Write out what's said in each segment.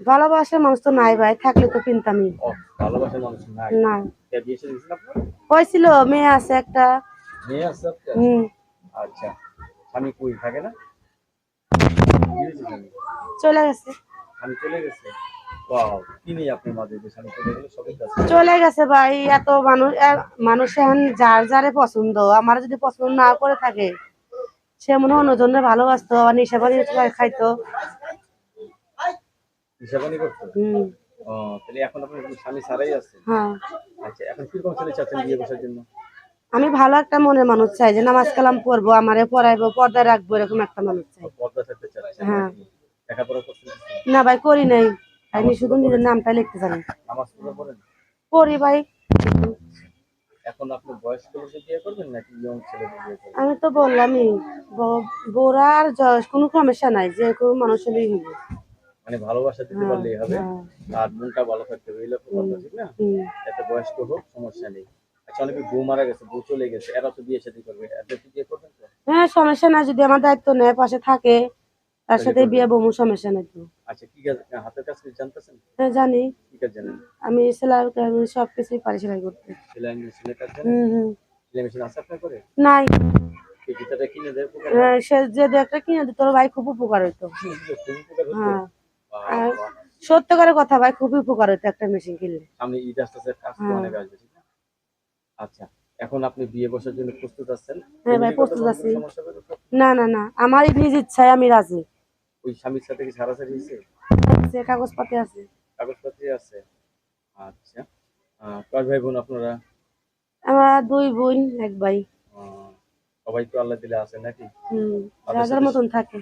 ভালোবাসার মানুষ তো নাই ভাই থাকলে তো কিনতামই মানুষ নাই। না হয়েছিল মেয়ে আছে একটা। মেয়ে আছে হুম। আচ্ছা। স্বামী কই? থাকে না? কি হয়েছে স্বামী চলে গেছে? চলে গেছে চলে ভাই এত মানুষ মানুষ এখন যার যারে পছন্দ আমার যদি পছন্দ না করে থাকে সে মনে হয় অন্যজনের ভালোবাসতো আবার নেশা খাইতো। হিসাবানি করতো হুম। ও তাহলে এখন আপনার স্বামী ছাড়াই আছে। হ্যাঁ। আচ্ছা এখন কীরকম ছেলে চাচ্ছেন বিয়ে বসার জন্য? আমি ভালো একটা মনের মানুষ চাই যে নামাজ কালাম পড়ব আমারে পড়াইবো পর্দায় রাখব এরকম একটা মানুষ চাই। পর্দা থাকতে চাচ্ছেন হ্যাঁ। লেখাপড়া না ভাই করি নাই। আমি শুধু নিজের নামটা লিখতে জানি। নামাজ পড়া পড়েন? পড়ি ভাই। এখন আপনি বয়স্ক লোকে বিয়ে করবেন নাকি ইয়ং ছেলে বিয়ে করবেন? আমি তো বললামই ব- বুড়া আর কোনো সমস্যা নাই যে কোনো মানুষেরই হইবে। মানে ভালোবাসা দিতে পারলেই হবে। হ্যাঁ। আর মনটা ভালো থাকতে হবে এই কথা ঠিক না। এতে বয়স্ক হোক সমস্যা নেই। আচ্ছা অনেকে বউ মারা গেছে বউ চলে গেছে এরা তো বিয়ে শাদী করবে। এদের কি বিয়ে করবেন হ্যাঁ সমস্যা নাই যদি আমার দায়িত্ব নেয় পাশে থাকে তার সাথে বিয়ে বমু সমস্যা নেই তো। আচ্ছা কি কাজ হাতের কাজ কি জানতেছেন? হ্যাঁ জানি। কি কাজ জানেন? আমি সেলাই আমি সব কিছুই পারি সেলাই করতে। সেলাই মেশিনের কাজ জানেন? হুম হুম। সেলাই মেশিন আছে আপনার করে নাই। এই জুতাটা কিনে দেয় হ্যাঁ, সে যে একটা কিনে দিত তোর ভাই খুব উপকার হইতো। হতো হ্যাঁ। আর বাহ। সত্যকারের কথা ভাই খুবই উপকার হইতো একটা মেশিন কিনলে। সামনে ঈদ আসতেছে কাজ। অনেক আসবে আচ্ছা এখন আপনি বিয়ে বসার জন্য প্রস্তুত আছেন? হ্যাঁ ভাই, প্রস্তুত আছি। না না না আমার নিজ ইচ্ছায় আমি রাজি। ওই স্বামীর সাথে কি সারাসারি হয়েছে? সে কাগজপাতি আছে। কাগজপত্র আছে। আচ্ছা কয় ভাই বোন আপনারা? আমার দুই বোন এক ভাই। সবাই তো আল্লাহ দিলে আছে নাকি? হুম রাজার মতন থাকে।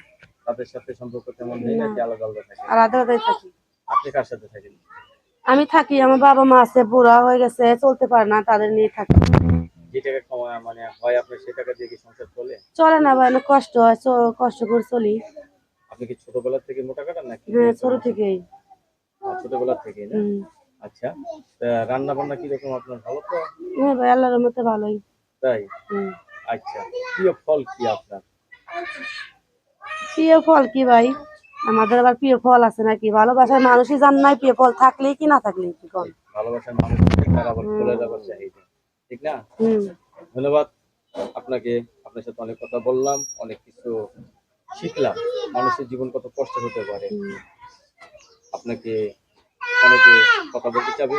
তাদের সাথে সম্পর্ক তেমন নেই নাকি আলাদা আলাদা থাকে? আলাদা আলাদাই থাকি। আপনি কার সাথে থাকেন? আমি থাকি আমার বাবা মা আছে বুড়া হয়ে গেছে চলতে পারে না তাদের নিয়ে থাকি। যে টাকা কমা মানে হয় টাকা দিয়ে কি সংসার চলে? চলে না ভাই অনেক কষ্ট হয় কষ্ট করে চলি। আপনি কি ছোটবেলা থেকে মোটা নাকি? হ্যাঁ ছোট থেকেই। ছোটবেলা না? আচ্ছা রান্না বান্না আপনার ভালো তো? হ্যাঁ ভাই আল্লাহর মতে ভালোই। তাই? আচ্ছা প্রিয় ফল কি আপনার? প্রিয় ফল কি ভাই? আমাদের আবার প্রিয় ফল আছে নাকি? ভালোবাসার মানুষই জান নাই প্রিয় ফল থাকলেই কি না থাকলেই কি কল ভালোবাসার মানুষ ঠিক না? হুম। ধন্যবাদ। আপনাকে আপনার সাথে অনেক কথা বললাম অনেক কিছু শিখলাম। মানুষের জীবন কত কষ্ট হতে পারে। আপনাকে অনেকে কথা বলতে চাবে